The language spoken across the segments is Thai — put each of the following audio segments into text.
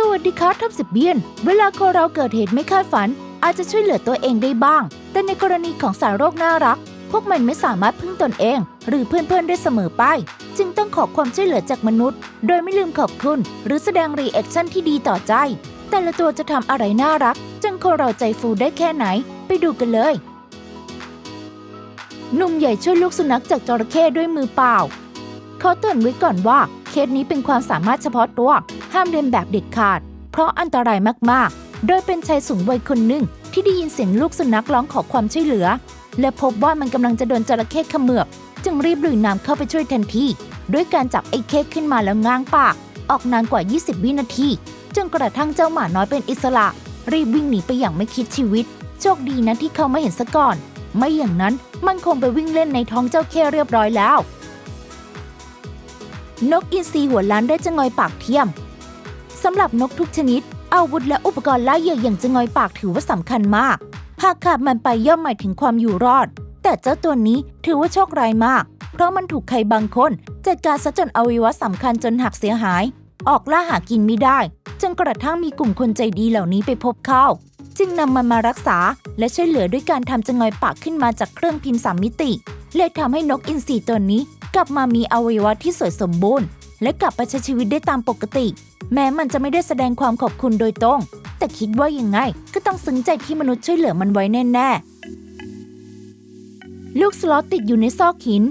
สวัสดีครับทับสิบเบียน เวลาคนเราเกิดเหตุไม่คาดฝัน อาจจะช่วยเหลือตัวเองได้บ้าง แต่ในกรณีของสารโรคน่ารัก พวกมันไม่สามารถพึ่งตนเอง หรือเพื่อนๆได้เสมอไป จึงต้องขอความช่วยเหลือจากมนุษย์ โดยไม่ลืมขอบคุณ หรือแสดงรีแอคชั่นที่ดีต่อใจ แต่ละตัวจะทำอะไรน่ารักจนคนเราใจฟูได้แค่ไหน ไปดูกันเลยหนุ่มใหญ่ช่วยลูกสุนัขจากจระเข้ด้วยมือเปล่า เขาเตือนไว้ก่อนว่า สนี้เป็นความสามารถเฉพาะตัว ห้ามเลียนแบบเด็ดขาด เพราะอันตรายมากๆ โดยเป็นชายสูงวัยคนหนึ่งที่ได้ยินเสียงลูกสุนัขร้องขอความช่วยเหลือ และพบว่ามันกำลังจะโดนจระเข้เขมือบ จึงรีบลุยน้ำเข้าไปช่วยทันทีด้วยการจับไอ้เข้ขึ้นมาแล้วง้างปาก ออกนานกว่า 20 วินาทีจนกระทั่งเจ้าหมาน้อยเป็นอิสระ รีบวิ่งหนีไปอย่างไม่คิดชีวิต โชคดีนะที่เขาไม่เห็นซะก่อน ไม่อย่างนั้นมันคงไปวิ่งเล่นในท้องเจ้าเข้เรียบร้อยแล้ว นกอินทรีหัวล้านได้จะงอยปากเทียมสำหรับนกทุกชนิด อาวุธและอุปกรณ์ล่าเหยื่ออย่างจะงอยปากถือว่าสำคัญมาก หากขาดมันไปย่อมหมายถึงความอยู่รอด แต่เจ้าตัวนี้ถือว่าโชคร้ายมาก เพราะมันถูกใครบางคนจัดการซะจนอวัยวะสำคัญจนหักเสียหาย ออกล่าหากินไม่ได้จนกระทั่งมีกลุ่มคนใจดีเหล่านี้ไปพบเข้า จึงนำมันมารักษาและช่วยเหลือด้วยการทำจงอยปากขึ้นมาจากเครื่องพิมพ์สามมิติ เลยทำให้นกอินทรีตัวนี้ กลับมามีอวัยวะที่สวยสมบูรณ์ และกลับไปใช้ชีวิตได้ตามปกติ แม้มันจะไม่ได้แสดงความขอบคุณโดยตรง แต่คิดว่ายังไง ก็ต้องซึ้งใจที่มนุษย์ช่วยเหลือมันไว้แน่ๆลูกสล็อตติดอยู่ในซอกหิน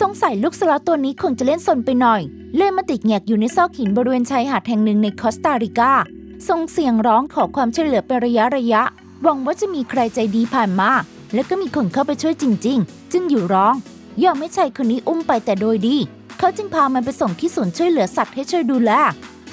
สงสัยลูกสล็อตตัวนี้คงจะเล่นสนไปหน่อย เลยมาติดแงกอยู่ในซอกหินบริเวณชายหาดแห่งหนึ่งในคอสตาริกาส่งเสียงร้องขอความช่วยเหลือเป็นระยะระยะหวังว่าจะมีใครใจดีผ่านมา และก็มีคนเข้าไปช่วยจริง ๆ จึงอยู่ร้อง ยอมไม่ใช่คนนี้อุ้มไปแต่โดยดี เขาจึงพามันไปส่งที่ศูนย์ช่วยเหลือสัตว์ให้ช่วยดูแล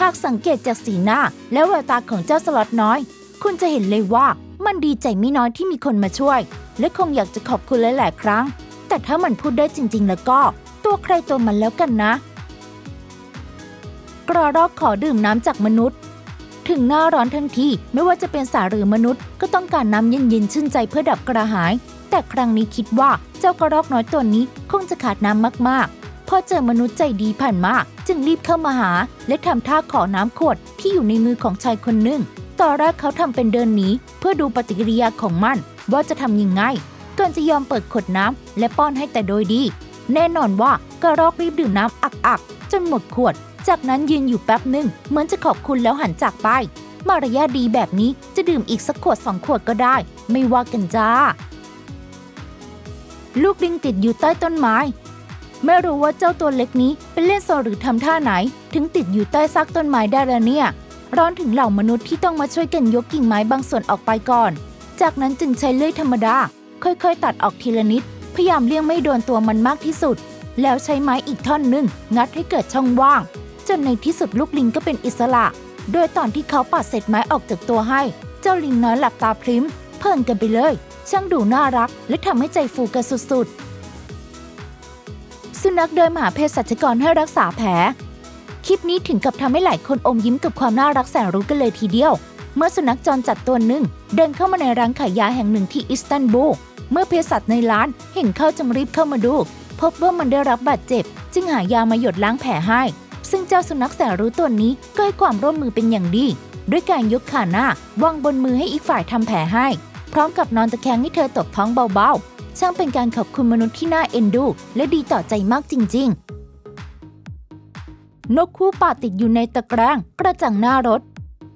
หากสังเกตจากสีหน้า และแววตาของเจ้าสล็อตน้อย คุณจะเห็นเลยว่ามันดีใจไม่น้อยที่มีคนมาช่วย และคงอยากจะขอบคุณหลาย ๆ ครั้ง แต่ถ้ามันพูดได้จริง ๆ แล้วก็ ตัวใครตัวมันแล้วกันนะ กระรอกขอดื่มน้ำจากมนุษย์ ถึงหน้าร้อนทั้งทีไม่ว่าจะเป็นสาหรือมนุษย์ ก็ต้องการน้ำเย็นๆชื่นใจเพื่อดับกระหาย แต่ครั้งนี้คิดว่าเจ้ากระรอกน้อยตัวนี้คงจะขาดน้ำมากๆ พอเจอมนุษย์ใจดีผ่านมาจึงรีบเข้ามาหา และทำท่าขอน้ำขวดที่อยู่ในมือของชายคนหนึ่งตอนแรกเขาทำเป็นเดินหนีเพื่อดูปฏิกิริยาของมัน ว่าจะทำยังไงก่อนจะยอมเปิดขวดน้ำและป้อนให้แต่โดยดี แน่นอนว่ากระรอกรีบดื่มน้ำอักๆ จนหมดขวด จากนั้นยืนอยู่แป๊บหนึ่งเหมือนจะขอบคุณแล้วหันจากไป มารยาดีแบบนี้จะดื่มอีกสักขวดสองขวดก็ได้ ไม่ว่ากันจ้า ลูกลิงติดอยู่ใต้ต้นไม้ ไม่รู้ว่าเจ้าตัวเล็กนี้เป็นเล่นโซหรือทำท่าไหน ถึงติดอยู่ใต้ซากต้นไม้ได้แล้วเนี่ย ร้อนถึงเหล่ามนุษย์ที่ต้องมาช่วยกันยกกิ่งไม้บางส่วนออกไปก่อน จากนั้นจึงใช้เลื่อยธรรมดา ค่อยๆ ตัดออกทีละนิด พยายามเลี่ยงไม่โดนตัวมันมากที่สุด แล้วใช้ไม้อีกท่อนหนึ่งงัดให้เกิดช่องว่าง จนในที่สุดลูกลิงก็เป็นอิสระ โดยตอนที่เขาปัดเศษไม้ออกจากตัวให้ เจ้าลิงน้อยหลับตาพริ้มเพลินกันไปเลย ช่างดูน่ารักและทำให้ใจฟูกันสุดๆ สุนัขเดินมาหาเภสัชกรให้รักษาแผล คลิปนี้ถึงกับทำให้หลายคนอมยิ้มกับความน่ารักแสนรู้กันเลยทีเดียว เมื่อสุนัขจรจัดตัวหนึ่งเดินเข้ามาในร้านขายยาแห่งหนึ่งที่อิสตันบูล เมื่อเภสัชในร้านเห็นเข้าจึงรีบเข้ามาดู พบว่ามันได้รับบาดเจ็บ จึงหายามาหยดล้างแผลให้ ซึ่งเจ้าสุนัขแสนรู้ตัวนี้ก็ให้ความร่วมมือเป็นอย่างดี ด้วยการยกขาหน้าวางบนมือให้อีกฝ่ายทำแผลให้ พร้อมกับนอนตะแคงให้เธอตบท้องเบาๆ ช่างเป็นการขอบคุณมนุษย์ที่น่าเอ็นดู และดีต่อใจมากจริง ๆ นกคู่ป่าติดอยู่ในตะแกรงกระจังหน้ารถ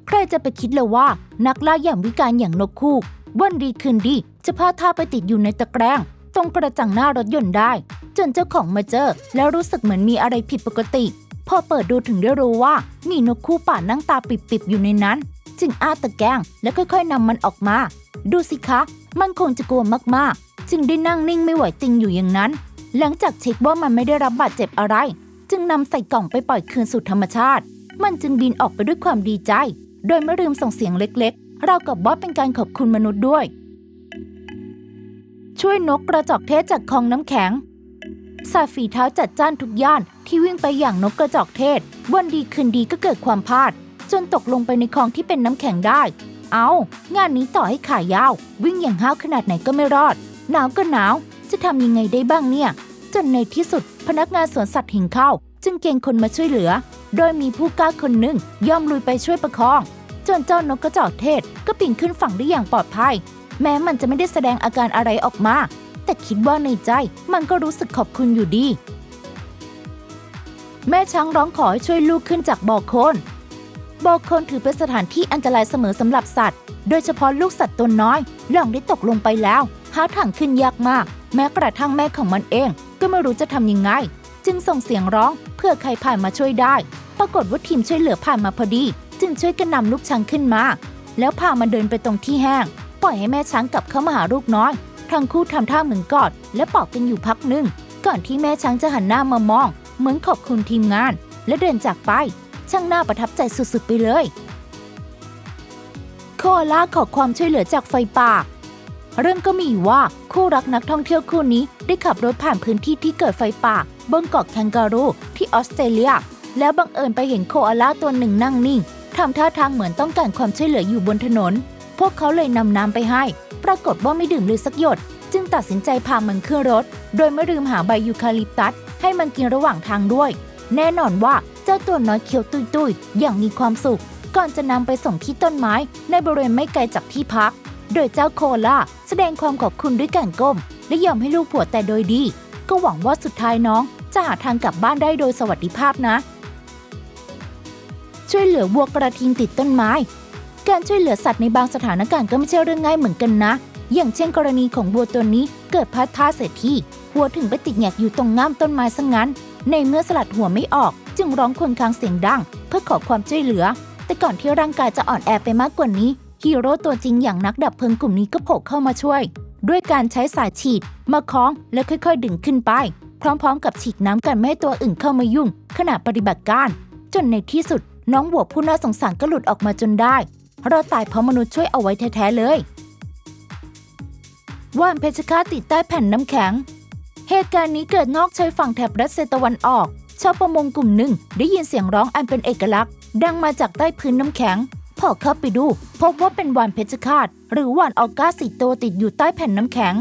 ใครจะไปคิดเลยว่า นักล่าอย่างวิการอย่างนกคู่วันดีคืนดี จะพาท่าไปติดอยู่ในตะแกรงตรงกระจังหน้ารถยนต์ได้ จนเจ้าของมาเจอ แล้วรู้สึกเหมือนมีอะไรผิดปกติ พอเปิดดูถึงได้รู้ว่ามีนกคู่ป่านั่งตาปิบๆอยู่ในนั้น จึงอ้าตะแกงแล้วค่อยๆนำมันออกมา ดูสิคะ มันคงจะกลัวมากๆ จึงได้นั่งนิ่งไม่ไหวติงอยู่อย่างนั้น หลังจากเช็คว่ามันไม่ได้รับบาดเจ็บอะไร จึงนำใส่กล่องไปปล่อยคืนสู่ธรรมชาติ มันจึงบินออกไปด้วยความดีใจ โดยไม่ลืมส่งเสียงเล็กๆเรากับว่าเป็นการขอบคุณมนุษย์ด้วย ช่วยนกกระจอกเทศจากคลองน้ำแข็ง สายฝีเท้าจัดจ้านทุกย่านที่วิ่งไปอย่างนกกระจอกเทศ วันดีคืนดีก็เกิดความพลาด จนตกลงไปในคลองที่เป็นน้ำแข็งได้ เอา งานนี้ต่อให้ขายาว วิ่งอย่างห้าวขนาดไหนก็ไม่รอด หนาวก็หนาว จะทำยังไงได้บ้างเนี่ย จนในที่สุดพนักงานสวนสัตว์เห็นเข้า จึงเกณฑ์คนมาช่วยเหลือ โดยมีผู้กล้าคนหนึ่งย่อมลุยไปช่วยประคอง จนเจ้านกกระจอกเทศก็ปีนขึ้นฝั่งได้อย่างปลอดภัย แม้มันจะไม่ได้แสดงอาการอะไรออกมา แต่คิดว่าในใจมันก็รู้สึกขอบคุณอยู่ดี แม่ช้างร้องขอให้ช่วยลูกขึ้นจากบ่อโคลนบ่อโคลนถือเป็นสถานที่อันตรายเสมอสำหรับสัตว์ โดยเฉพาะลูกสัตว์ตัวน้อยหล่องได้ตกลงไปแล้ว หาทางขึ้นยากมาก แม้กระทั่งแม่ของมันเอง ก็ไม่รู้จะทำยังไง จึงส่งเสียงร้องเพื่อใครผ่านมาช่วยได้ ปรากฏว่าทีมช่วยเหลือผ่านมาพอดี จึงช่วยกันนำลูกช้างขึ้นมา แล้วพามันเดินไปตรงที่แห้ง ปล่อยให้แม่ช้างกลับเข้ามาหาลูกน้อย ทั้งคู่ทำท่าเหมือนกอด และปอบกันอยู่พักหนึ่ง ก่อนที่แม่ช้างจะหันหน้ามามอง เหมือนขอบคุณทีมงาน และเดินจากไป ช่างน่าประทับใจสุดๆไปเลย โคอาล่าขอความช่วยเหลือจากไฟป่า เรื่องก็มีว่าคู่รักนักท่องเที่ยวคู่นี้ได้ขับรถผ่านพื้นที่ที่เกิดไฟป่าบนเกาะแคนการูที่ออสเตรเลีย แล้วบังเอิญไปเห็นโคอาล่าตัวหนึ่งนั่งนิ่งทำท่าทางเหมือนต้องการความช่วยเหลืออยู่บนถนน พวกเขาเลยนำน้ำไปให้ ปรากฏว่าไม่ดื่มเลยสักหยด จึงตัดสินใจพามันขึ้นรถ โดยไม่ลืมหาใบยูคาลิปตัส ให้มันกินระหว่างทางด้วย แน่นอนว่าเจ้าตัวน้อยเคี้ยวตุยๆอย่างมีความสุข ก่อนจะนำไปส่งที่ต้นไม้ ในบริเวณไม่ไกลจากที่พัก โดยเจ้าโคล่าแสดงความขอบคุณด้วยการก้ม และยอมให้ลูกผัวแต่โดยดี ก็หวังว่าสุดท้ายน้องจะหาทางกลับบ้านได้โดยสวัสดิภาพนะ ช่วยเหลือวัวกระทิงติดต้นไม้ การช่วยเหลือสัตว์ในบางสถานการณ์ก็ไม่ใช่เรื่องง่ายเหมือนกันนะ อย่างเช่นกรณีของวัวตัวนี้เกิดพลัดท่าเสียที่วัวถึงไปติดแงกอยู่ตรงง่ามต้นไม้ซะงั้น ในเมื่อสลัดหัวไม่ออก จึงร้องครวญครางเสียงดัง เพื่อขอความช่วยเหลือ แต่ก่อนที่ร่างกายจะอ่อนแอไปมากกว่านี้ฮีโร่ตัวจริงอย่างนักดับเพลิงกลุ่มนี้ก็โผล่เข้ามาช่วย ด้วยการใช้สายฉีด มาคล้องแล้วค่อยๆ ดึงขึ้นไป พร้อมๆ กับฉีดน้ำกันไม่ให้ตัวอื่นเข้ามายุ่ง ขณะปฏิบัติการ จนในที่สุดน้องวัวผู้น่าสงสารก็หลุดออกมาจนได้ เราตายเพราะมนุษย์ช่วยเอาไว้แท้ๆเลย ว่านเพชรฆาตติดใต้แผ่นน้ำแข็ง เหตุการณ์นี้เกิดนอกชายฝั่งแถบรัสเซียตะวันออก ชาวประมงกลุ่มหนึ่งได้ยินเสียงร้องอันเป็นเอกลักษณ์ ดังมาจากใต้พื้นน้ำแข็ง พอเข้าไปดู พบว่าเป็นวานเพชรฆาตหรือวานออกาสีตัวติดอยู่ใต้แผ่นน้ำแข็ง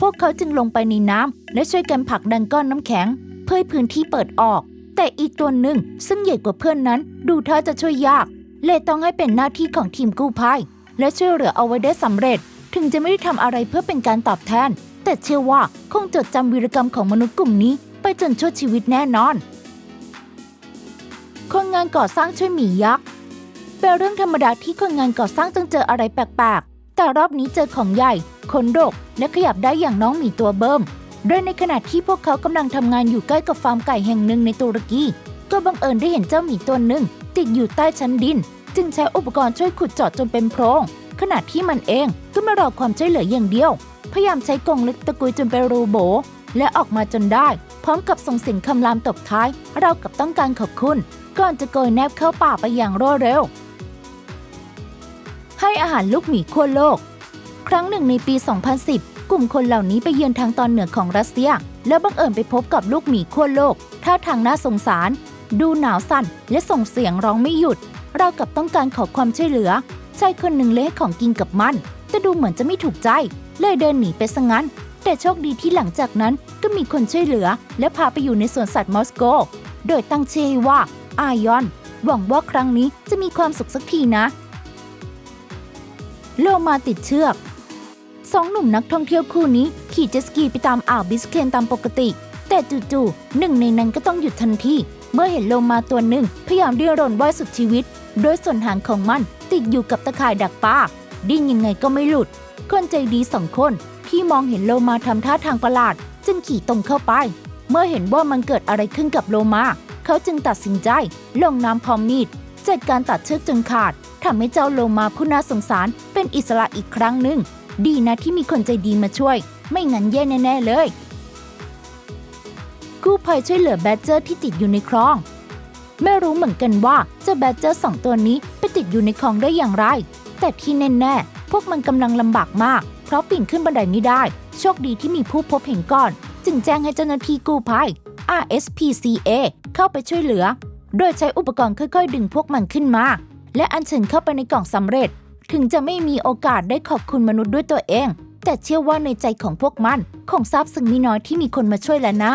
พวกเขาจึงลงไปในน้ำและช่วยกันผลักดันก้อนน้ำแข็ง เพื่อพื้นที่เปิดออกแต่อีกตัวหนึ่งซึ่งใหญ่กว่าเพื่อนนั้น ดูท่าจะช่วยยาก เลยต้องให้เป็นหน้าที่ของทีมกู้ภัยและช่วยเหลือเอาไว้ได้สำเร็จ ถึงจะไม่ได้ทำอะไรเพื่อเป็นการตอบแทน แต่เชื่อว่าคงจดจำวีรกรรมของมนุษย์กลุ่มนี้ ไปจนชั่วชีวิตแน่นอน คนงานก่อสร้างช่วยหมียักษ์เป็นเรื่องธรรมดาที่คนงานก่อสร้างต้องเจออะไรแปลกๆ แต่รอบนี้เจอของใหญ่ขนดก และขยับได้อย่างน้องหมีตัวเบิ่มโดยในขณะที่พวกเขากำลังทำงานอยู่ใกล้กับฟาร์มไก่แห่งหนึ่งในตุรกี ก็บังเอิญได้เห็นเจ้าหมีตัวหนึ่งติดอยู่ใต้ชั้นดิน จึงใช้อุปกรณ์ช่วยขุดเจาะจนเป็นโพรง ขณะที่มันเองก็ม่รอความช่วยเหลืออย่างเดียว พยายามใช้กรงเล็กตะกุยจนเป็นรูโบ และออกมาจนได้ พร้อมกับส่งเสียงคำรามตบท้าย เรากับต้องการขอบคุณ ก่อนจะโกยแนบเข้าป่าไปอย่างรวดเร็ว ให้อาหารลูกหมีขั้วโลก ครั้งหนึ่งในปี 2010 กลุ่มคนเหล่านี้ไปเยือนทางตอนเหนือของรัสเซีย แล้วบังเอิญไปพบกับลูกหมีขั้วโลกท่าทางน่าสงสาร ดูหนาวสั่นและส่งเสียงร้องไม่หยุด เรากับต้องการขอความช่วยเหลือชายคนหนึ่งเลยให้ของกินกับมัน แต่ดูเหมือนจะไม่ถูกใจ เลยเดินหนีไปซะงั้น แต่โชคดีที่หลังจากนั้นก็มีคนช่วยเหลือ และพาไปอยู่ในสวนสัตว์มอสโก โดยตั้งชื่อให้ว่า อายอน หวังว่าครั้งนี้จะมีความสุขสักทีนะ โลมาติดเชือกสองหนุ่มนักท่องเที่ยวคู่นี้ขี่เจสกีไปตามอ่าวบิสเคนตามปกติ แต่จู่ๆหนึ่งในนั้นก็ต้องหยุดทันที เมื่อเห็นโลมาตัวหนึ่งพยายามดิ้นรนว่ายสุดชีวิต โดยส่วนหางของมันติดอยู่กับตะข่ายดักปลาดิ้นยังไงก็ไม่หลุด คนใจดีสองคนที่มองเห็นโลมาทำท่าทางประหลาด จึงขี่ตรงเข้าไป เมื่อเห็นว่ามันเกิดอะไรขึ้นกับโลมา เขาจึงตัดสินใจ ลงน้ำพร้อมมีดจัดการตัดเชือกจนขาดทำให้เจ้าโลมาผู้น่าสงสารเป็นอิสระอีกครั้งหนึ่ง ดีนะที่มีคนใจดีมาช่วย ไม่งั้นแย่แน่ๆเลย กู้ภัยช่วยเหลือแบดเจอร์ที่ติดอยู่ในคลอง ไม่รู้เหมือนกันว่าเจ้าแบดเจอร์สองตัวนี้ไปติดอยู่ในคลองได้อย่างไร แต่ที่แน่ๆพวกมันกำลังลำบากมาก เพราะปีนขึ้นบันไดไม่ได้ โชคดีที่มีผู้พบเห็นก่อน จึงแจ้งให้เจ้าหน้าที่กู้ภัย RSPCA เข้าไปช่วยเหลือ โดยใช้อุปกรณ์ค่อยๆ ดึงพวกมันขึ้นมา และอัญเชิญเข้าไปในกล่องสำเร็จ ถึงจะไม่มีโอกาสได้ขอบคุณมนุษย์ด้วยตัวเอง แต่เชื่อว่าในใจของพวกมัน คงซาบซึ้งไมิน้อยที่มีคนมาช่วยแล้วนะ